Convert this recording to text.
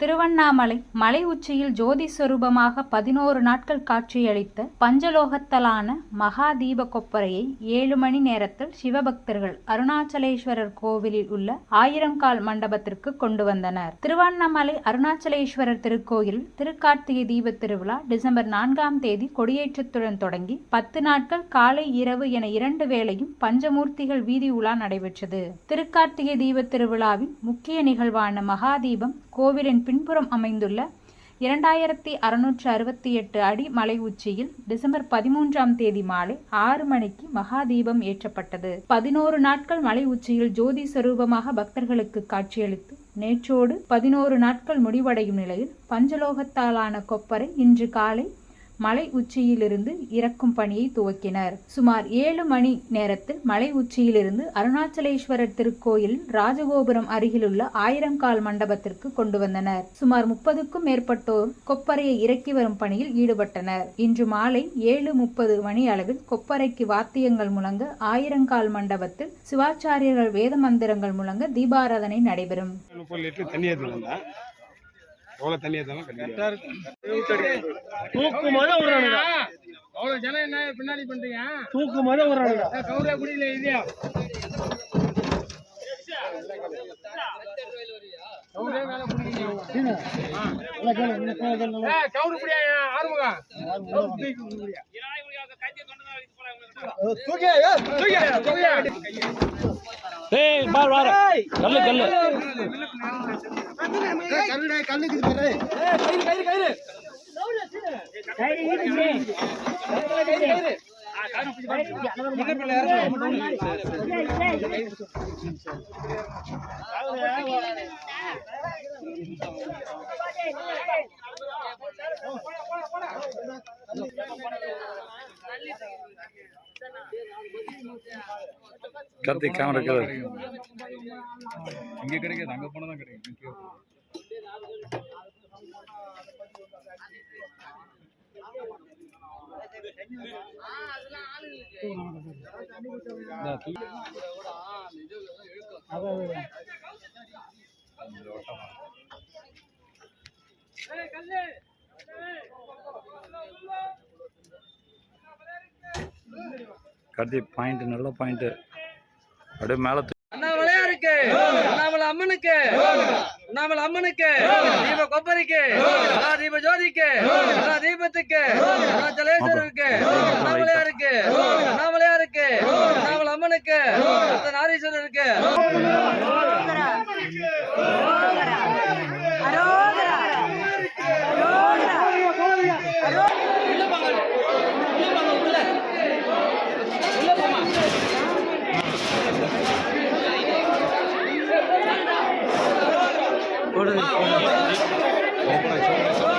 திருவண்ணாமலை மலை உச்சியில் ஜோதி சொரூபமாக பதினோரு நாட்கள் காட்சியளித்த பஞ்சலோகத்தலான மகா தீப கொப்பரையை ஏழு மணி நேரத்தில் சிவபக்தர்கள் அருணாச்சலேஸ்வரர் கோவிலில் உள்ள ஆயிரங்கால் மண்டபத்திற்கு கொண்டு வந்தனர். திருவண்ணாமலை அருணாச்சலேஸ்வரர் திருக்கோயில் திருக்கார்த்திகை தீப திருவிழா டிசம்பர் நான்காம் தேதி கொடியேற்றத்துடன் தொடங்கி பத்து நாட்கள் காலை இரவு என இரண்டு வேளையும் பஞ்சமூர்த்திகள் வீதி உலா நடைபெற்றது. திருக்கார்த்திகை தீப திருவிழாவின் முக்கிய நிகழ்வான மகாதீபம் கோவிலின் பின்புறம் அமைந்துள்ள இரண்டாயிரத்தி அறுநூற்று அறுபத்தி எட்டு அடி மலை உச்சியில் டிசம்பர் பதிமூன்றாம் தேதி மாலை ஆறு மணிக்கு மகாதீபம் ஏற்றப்பட்டது. பதினோரு நாட்கள் மலை உச்சியில் ஜோதி சொரூபமாக பக்தர்களுக்கு காட்சியளித்து நேற்றோடு பதினோரு நாட்கள் முடிவடையும் நிலையில் பஞ்சலோகத்தாலான கொப்பரை இன்று காலை மலை உச்சியிலிருந்து இறக்கும் பணியை துவக்கினர். சுமார் ஏழு மணி நேரத்தில் மலை உச்சியிலிருந்து அருணாச்சலேஸ்வரர் திருக்கோயில் ராஜகோபுரம் அருகிலுள்ள ஆயிரங்கால் மண்டபத்திற்கு கொண்டு வந்தனர். சுமார் முப்பதுக்கும் மேற்பட்டோர் கொப்பரையை இறக்கி வரும் பணியில் ஈடுபட்டனர். இன்று மாலை ஏழு முப்பது மணி அளவில் கொப்பரைக்கு வாத்தியங்கள் முழங்க ஆயிரங்கால் மண்டபத்தில் சிவாச்சாரியர்கள் வேத மந்திரங்கள் முழங்க தீபாராதனை நடைபெறும். எவ்வளோ தண்ணி ஏற்றலாம் கரெக்டாக இருக்கும் தூக்கு மத விடுறானுங்க அவ்வளவு ஜனம் என்ன பின்னாடி பண்றீங்க? தூக்கு மத விடுறானுங்க கவுரா குடியில இல்லையா கவுரே குடியா ஆறுமுகா? கல்லு கல்லு பார் கல்லு கல்லு கார்த்திக் கேமரா கீழே இங்கே கிடைக்காது அங்கே போனால் தான் கிடைக்கும். இங்கே கார்த்திக் பாயிண்ட் நல்ல பாயிண்ட் அப்படியே மேலே அண்ணாமலையா இருக்கு அண்ணாமலை அம்மனுக்கு அண்ணாமலை அம்மனுக்கு தீப கொப்பரிக்கு தீப ஜோதிக்கு தீபத்துக்கு அருணாச்சலேஸ்வரருக்கு 我不来我不来我